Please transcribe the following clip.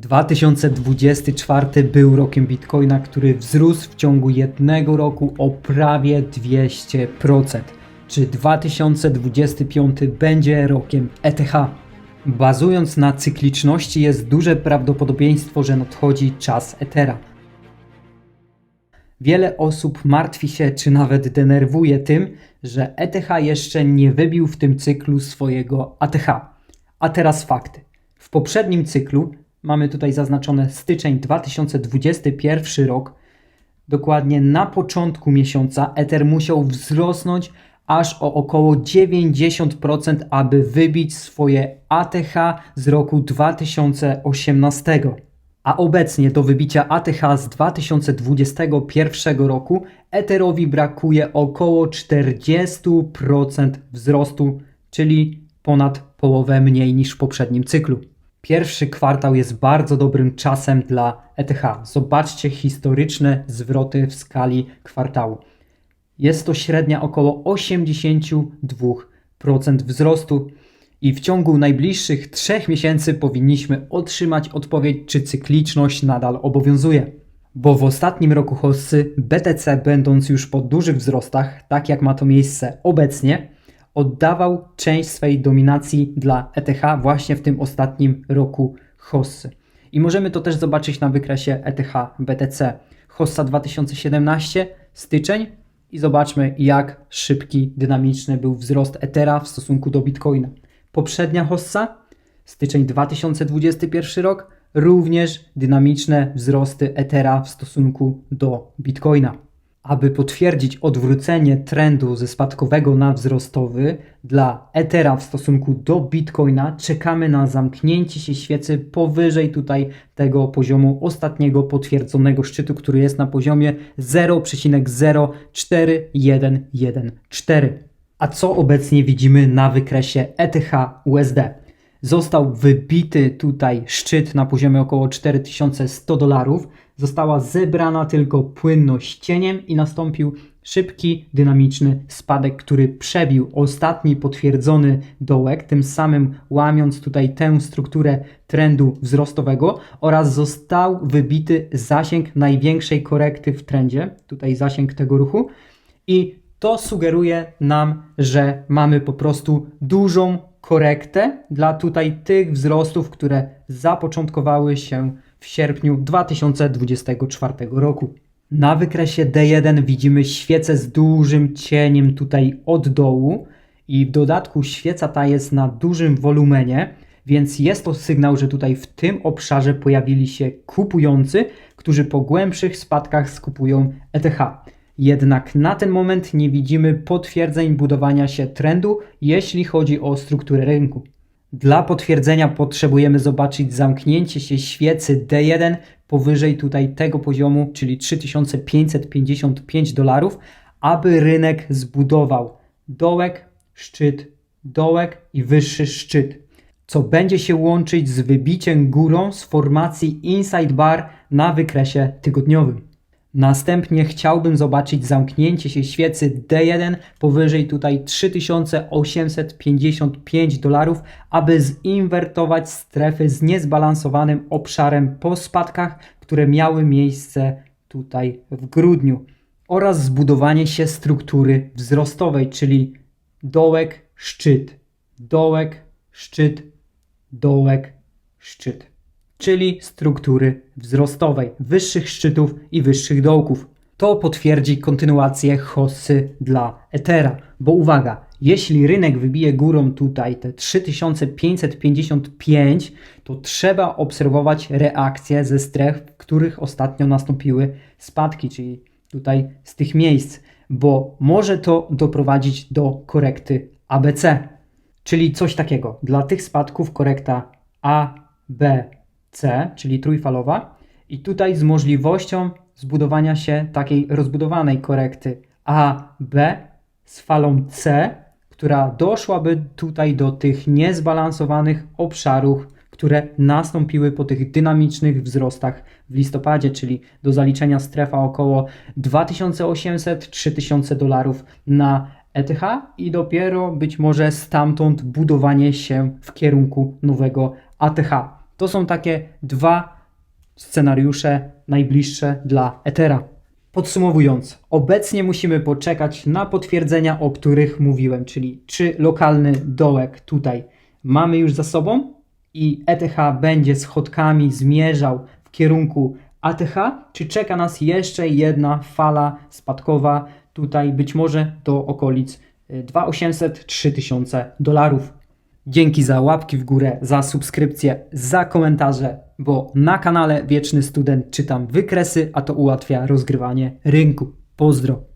2024 był rokiem Bitcoina, który wzrósł w ciągu jednego roku o prawie 200%. Czy 2025 będzie rokiem ETH? Bazując na cykliczności jest duże prawdopodobieństwo, że nadchodzi czas Ethera. Wiele osób martwi się, czy nawet denerwuje tym, że ETH jeszcze nie wybił w tym cyklu swojego ATH. A teraz fakty. W poprzednim cyklu mamy tutaj zaznaczone styczeń 2021 rok. Dokładnie na początku miesiąca Ether musiał wzrosnąć aż o około 90%, aby wybić swoje ATH z roku 2018. A obecnie do wybicia ATH z 2021 roku Etherowi brakuje około 40% wzrostu, czyli ponad połowę mniej niż w poprzednim cyklu. Pierwszy kwartał jest bardzo dobrym czasem dla ETH. Zobaczcie historyczne zwroty w skali kwartału. Jest to średnia około 82% wzrostu i w ciągu najbliższych trzech miesięcy powinniśmy otrzymać odpowiedź, czy cykliczność nadal obowiązuje. Bo w ostatnim roku hossy BTC, będąc już po dużych wzrostach, tak jak ma to miejsce obecnie, oddawał część swej dominacji dla ETH właśnie w tym ostatnim roku hossy. I możemy to też zobaczyć na wykresie ETH BTC. Hossa 2017, styczeń i zobaczmy jak szybki, dynamiczny był wzrost Ethera w stosunku do Bitcoina. Poprzednia hossa, styczeń 2021 rok, również dynamiczne wzrosty Ethera w stosunku do Bitcoina. Aby potwierdzić odwrócenie trendu ze spadkowego na wzrostowy dla Ethera w stosunku do Bitcoina, czekamy na zamknięcie się świecy powyżej tutaj tego poziomu ostatniego potwierdzonego szczytu, który jest na poziomie 0,04114. A co obecnie widzimy na wykresie ETH USD? Został wybity tutaj szczyt na poziomie około 4100 dolarów. Została zebrana tylko płynność cieniem i nastąpił szybki, dynamiczny spadek, który przebił ostatni potwierdzony dołek, tym samym łamiąc tutaj tę strukturę trendu wzrostowego oraz został wybity zasięg największej korekty w trendzie, tutaj zasięg tego ruchu i to sugeruje nam, że mamy po prostu dużą korektę dla tutaj tych wzrostów, które zapoczątkowały się w sierpniu 2024 roku. Na wykresie D1 widzimy świecę z dużym cieniem tutaj od dołu i w dodatku świeca ta jest na dużym wolumenie, więc jest to sygnał, że tutaj w tym obszarze pojawili się kupujący, którzy po głębszych spadkach skupują ETH. Jednak na ten moment nie widzimy potwierdzeń budowania się trendu, jeśli chodzi o strukturę rynku. Dla potwierdzenia potrzebujemy zobaczyć zamknięcie się świecy D1 powyżej tutaj tego poziomu, czyli 3555 dolarów, aby rynek zbudował dołek, szczyt, dołek i wyższy szczyt, co będzie się łączyć z wybiciem górą z formacji Inside Bar na wykresie tygodniowym. Następnie chciałbym zobaczyć zamknięcie się świecy D1 powyżej tutaj 3855 dolarów, aby zinwertować strefy z niezbalansowanym obszarem po spadkach, które miały miejsce tutaj w grudniu oraz zbudowanie się struktury wzrostowej, czyli dołek, szczyt, dołek, szczyt, dołek, szczyt czyli struktury wzrostowej, wyższych szczytów i wyższych dołków. To potwierdzi kontynuację hossy dla Ethera, bo uwaga, jeśli rynek wybije górą tutaj te 3555, to trzeba obserwować reakcje ze stref, w których ostatnio nastąpiły spadki, czyli tutaj z tych miejsc, bo może to doprowadzić do korekty ABC, czyli coś takiego. Dla tych spadków korekta A, B, C, czyli trójfalowa, i tutaj z możliwością zbudowania się takiej rozbudowanej korekty A, B z falą C, która doszłaby tutaj do tych niezbalansowanych obszarów, które nastąpiły po tych dynamicznych wzrostach w listopadzie, czyli do zaliczenia strefa około 2800-3000 dolarów na ETH i dopiero być może stamtąd budowanie się w kierunku nowego ATH. To są takie dwa scenariusze najbliższe dla Ethera. Podsumowując, obecnie musimy poczekać na potwierdzenia, o których mówiłem, czyli czy lokalny dołek tutaj mamy już za sobą i ETH będzie schodkami zmierzał w kierunku ATH, czy czeka nas jeszcze jedna fala spadkowa tutaj być może do okolic y, 2800-3000 dolarów. Dzięki za łapki w górę, za subskrypcję, za komentarze, bo na kanale Wieczny Student czytam wykresy, a to ułatwia rozgrywanie rynku. Pozdro!